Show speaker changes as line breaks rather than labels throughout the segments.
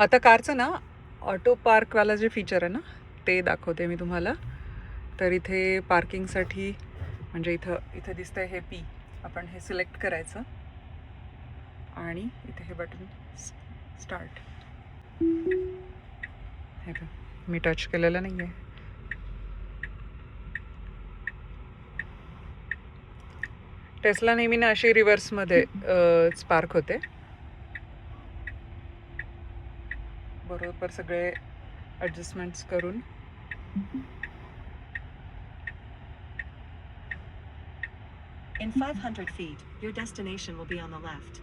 आता कारचं ना ऑटो पार्कवाला जे फीचर आहे ना ते दाखवते मी तुम्हाला. तर इथे पार्किंगसाठी म्हणजे इथं इथं दिसतंय हे पी आपण हे सिलेक्ट करायचं. आणि इथे हे बटन स्टार्ट हे का मी टच केलेलं नाही आहे टेस्ला नेहमी ना अशी रिव्हर्समध्ये स्पार्क होते. बरोबर सगळे ॲडजस्टमेंट्स करून
In 500 feet, your destination will be on the left.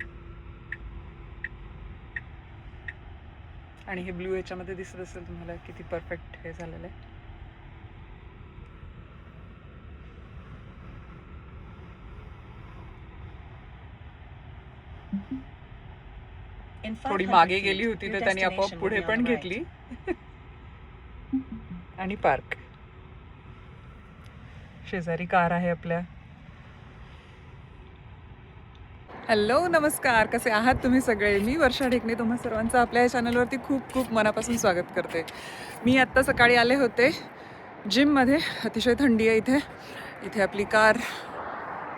आणि हे ब्ल्यू ह्याच्यामध्ये दिसत असेल तुम्हाला किती परफेक्ट हे झालेलं आहे
In
थोडी
500
मागे गेली होती तर त्यांनी आपोआप पुढे पण. घेतली. आणि पार्क. शेजारी कार आहे आपल्या. हॅलो नमस्कार. कसे आहात तुम्ही सगळे? मी वर्षा ढेकणे. तुम्हा सर्वांचं आपल्या या चॅनलवरती खूप खूप मनापासून स्वागत करते. मी आत्ता सकाळी आले होते जिममध्ये. अतिशय थंडी आहे इथे. इथे आपली कार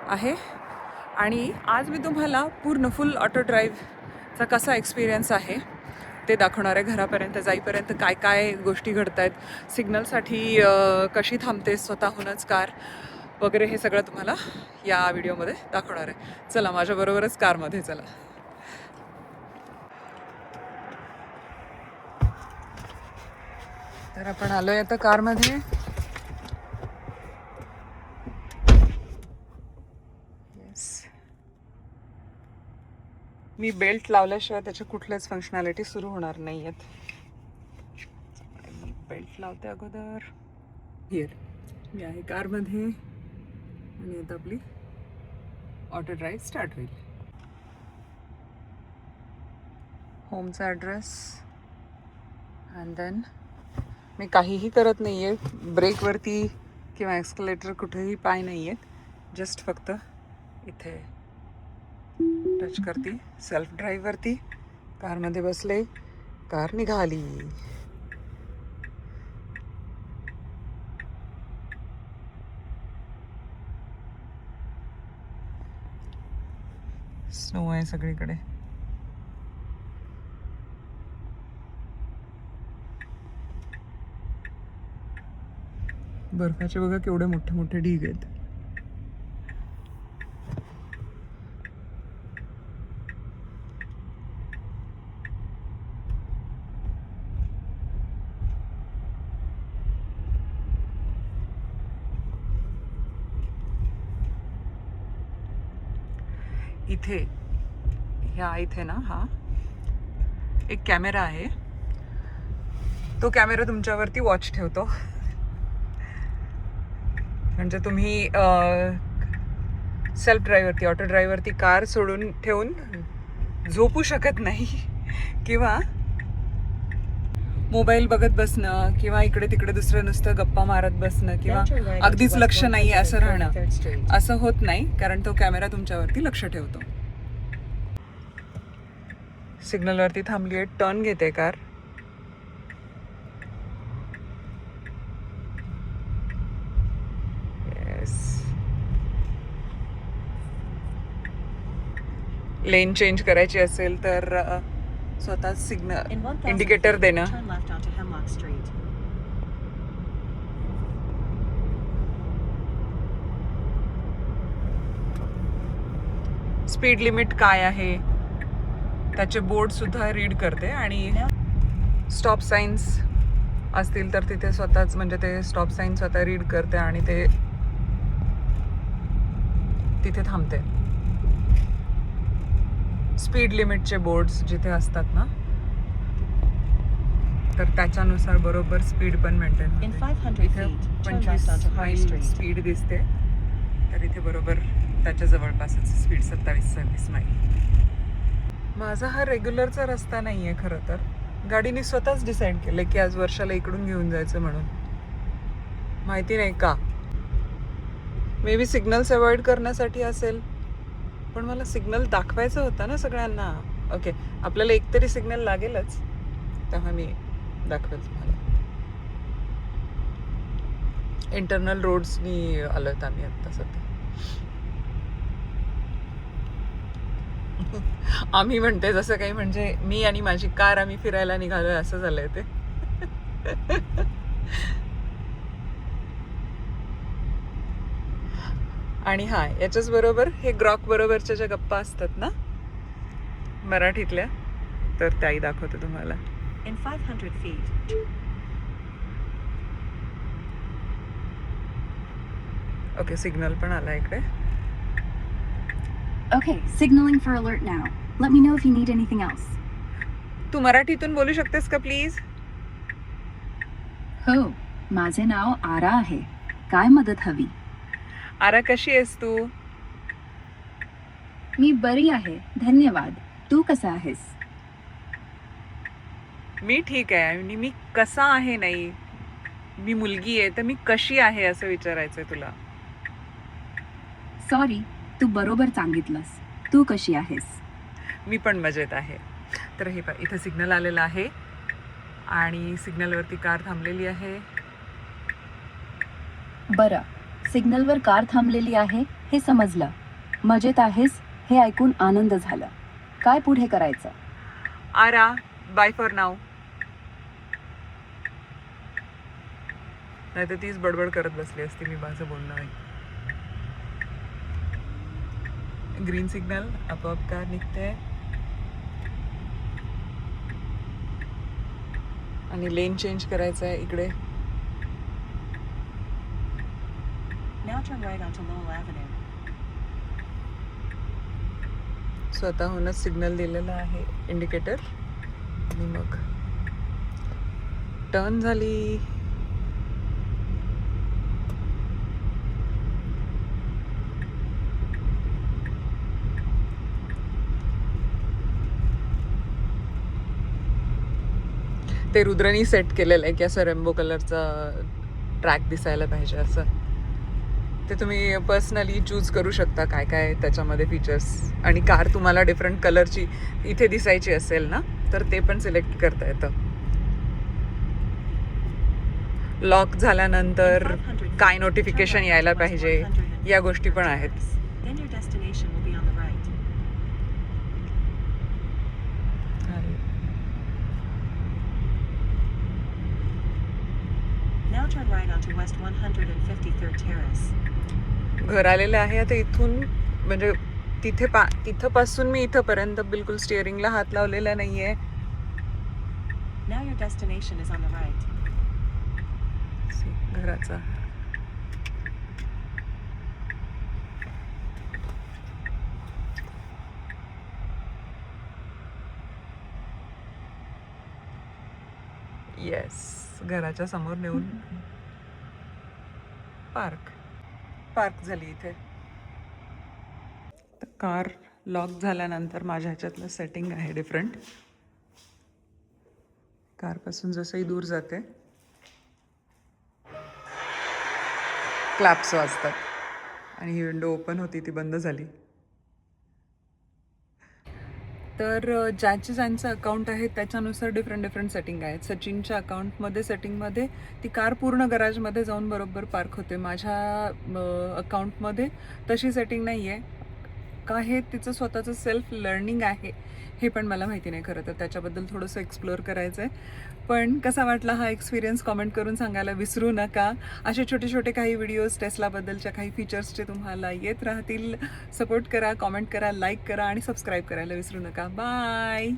आहे. आणि आज मी तुम्हाला पूर्ण फुल ऑटो चा कसा एक्सपिरियन्स आहे ते दाखवणार आहे घरापर्यंत जाईपर्यंत काय काय गोष्टी घडत आहेत सिग्नलसाठी कशी थांबते स्वतःहूनच कार वगैरे हे सगळं तुम्हाला या व्हिडिओमध्ये दाखवणार आहे. चला माझ्याबरोबरच कारमध्ये चला. तर आपण आलो आहे आता कारमध्ये येस मी बेल्ट लावल्याशिवाय त्याच्या कुठल्याच फंक्शनॅलिटी सुरू होणार नाही आहेत बेल्ट लावते अगोदर. हिअर मी आहे कारमध्ये. आणि आता आपली ऑटो ड्राईव्ह स्टार्ट होईल. होमचा ॲड्रेस अँड देन मी काहीही करत नाही आहे ब्रेकवरती किंवा एक्सकलेटर कुठेही पाय नाही आहेत जस्ट फक्त इथे टच करते सेल्फ ड्राईव्हवरती कारमध्ये बसले कार निघाली. स्नो आहे सगळीकडे. बर्फाचे बघा केवढे मोठे मोठे ढीग आहेत. इथे ह्या इथे ना हा. एक कॅमेरा आहे. तो कॅमेरा तुमच्यावरती वॉच ठेवतो. म्हणजे तुम्ही सेल्फ ड्राईव्हवरती ऑटो ड्राईव्हवरती कार सोडून ठेवून झोपू शकत नाही. किंवा मोबाईल बघत बसणं किंवा इकडे तिकडे दुसरं नुसतं गप्पा मारत बसणं किंवा अगदीच लक्ष नाही असं
133rd
राहणं. असं होत नाही कारण तो कॅमेरा तुमच्यावरती लक्ष ठेवतो. सिग्नलवरती थांबली आहे टर्न घेते कार. लेन चेंज करायची असेल तर स्वतः सिग्नल
1000
इंडिकेटर देणं. स्पीड लिमिट काय आहे? त्याचे बोर्ड सुद्धा रीड करते आणि स्टॉप साईन्स असतील तर तिथे स्वतःच म्हणजे ते स्टॉप साईन स्वतः रीड करते आणि ते तिथे थांबते. स्पीड लिमिटचे बोर्ड्स जिथे असतात ना तर त्याच्यानुसार बरोबर स्पीड पण मेंटेन
In
होते
500
इथे
feet, turn
पंचवीस. स्पीड दिसते. तर इथे बरोबर त्याच्या जवळपासच स्पीड सत्तावीस सव्वीस माईल माझा हा रेग्युलरचा रस्ता नाही आहे खरं तर. गाडीने स्वतःच डिसाईड केलं की आज वर्षाला इकडून घेऊन जायचं म्हणून. माहिती नाही का? मे बी सिग्नल्स अवॉइड करण्यासाठी असेल. पण मला सिग्नल दाखवायचा होता ना सगळ्यांना. ओके आपल्याला एक तरी सिग्नल लागेलच तेव्हा मी दाखवेल तुम्हाला. इंटरनल रोड्सनी आलो आहेत आम्ही आत्ता सध्या. आम्ही म्हणते जसं काही म्हणजे मी आणि माझी कार आम्ही फिरायला निघालोय असं झालंय ते. आणि हा याच्याच बरोबर हे ग्रॉक बरोबरच्या ज्या गप्पा असतात ना मराठीतल्या तर त्याही दाखवते तुम्हाला.
In 500 feet,
ओके सिग्नल पण आला इकडे.
Okay, signaling for alert now. Let me know if you need anything else.
तू मराठीतून बोलू शकतेस का प्लीज
हो माझे नाव आरा आहे. काय मदत हवी?
आरा कशी आहेस तू?
मी बरी आहे. धन्यवाद. तू कसा आहेस?
मी ठीक आहे. आणि मी कसा आहे नाही? मी मुलगी आहे तर मी कशी आहे असं विचारायचंय तुला.
सॉरी तू बरोबर सांगितलंस. तू कशी आहेस?
मी पण मजेत आहे. तर हे पहा इथे सिग्नल आलेला आहे. आणि सिग्नलवरती कार थांबलेली आहे.
बरं. सिग्नलवर कार थांबलेली आहे हे समजलं. मजेत आहेस हे ऐकून आनंद झाला. काय पुढे करायचं?
आरा बाय फॉर नाव नाही तर तीच बडबड करत बसली असती मी माझं बोलणं ऐक. ग्रीन सिग्नल आपोआप कार निघते आणि लेन चेंज करायचं आहे इकडे.
Turn right onto Lowell Avenue.
स्वतःहूनच सिग्नल दिलेला आहे इंडिकेटर आणि मग टर्न झाली. ते रुद्रनी सेट केलेलं आहे की असं रेम्बो कलरचा ट्रॅक दिसायला पाहिजे असं. ते तुम्ही पर्सनली चूज करू शकता काय काय त्याच्यामध्ये फीचर्स आणि कार तुम्हाला डिफरंट कलरची इथे दिसायची असेल ना तर ते पण सिलेक्ट करता येतं. लॉक झाल्यानंतर
In 500 feet,
काय नोटिफिकेशन यायला पाहिजे
150
या गोष्टी पण आहेत
Then your destination will be on the right. One hundred and fifty thirty
घर आलेले आहे आता इथून म्हणजे तिथे पा तिथं पासून मी इथंपर्यंत बिलकुल स्टिअरिंगला हात लावलेला
नाही आहे
ना यू घराच्या समोर नेऊन पार्क. पार्क झाली इथे. कार लॉक झाल्यानंतर माझ्या ह्याच्यातलं सेटिंग आहे डिफरंट कारपासून जसंही दूर जाते. क्लॅप्स वाजतात. आणि ही विंडो ओपन होती ती बंद झाली. तर ज्याचे ज्यांचं अकाउंट आहे त्याच्यानुसार डिफरंट डिफरंट सेटिंग आहेत सचिनच्या अकाउंटमध्ये सेटिंगमध्ये ती कार पूर्ण गराजमध्ये जाऊन बरोबर पार्क होते. माझ्या अकाउंटमध्ये तशी सेटिंग नाही आहे का हे तिचं स्वतःचं सेल्फ लर्निंग आहे हे पण मला माहिती नाही खरं तर. त्याच्याबद्दल थोडंसं एक्सप्लोअर करायचं आहे पण कसा वाटला हा एक्सपिरियन्स कॉमेंट करून सांगायला विसरू नका. असे छोटे छोटे काही व्हिडिओज टेस्लाबद्दलच्या काही फीचर्सचे तुम्हाला येत राहतील सपोर्ट करा कॉमेंट करा लाईक करा आणि सबस्क्राईब करायला विसरू नका. बाय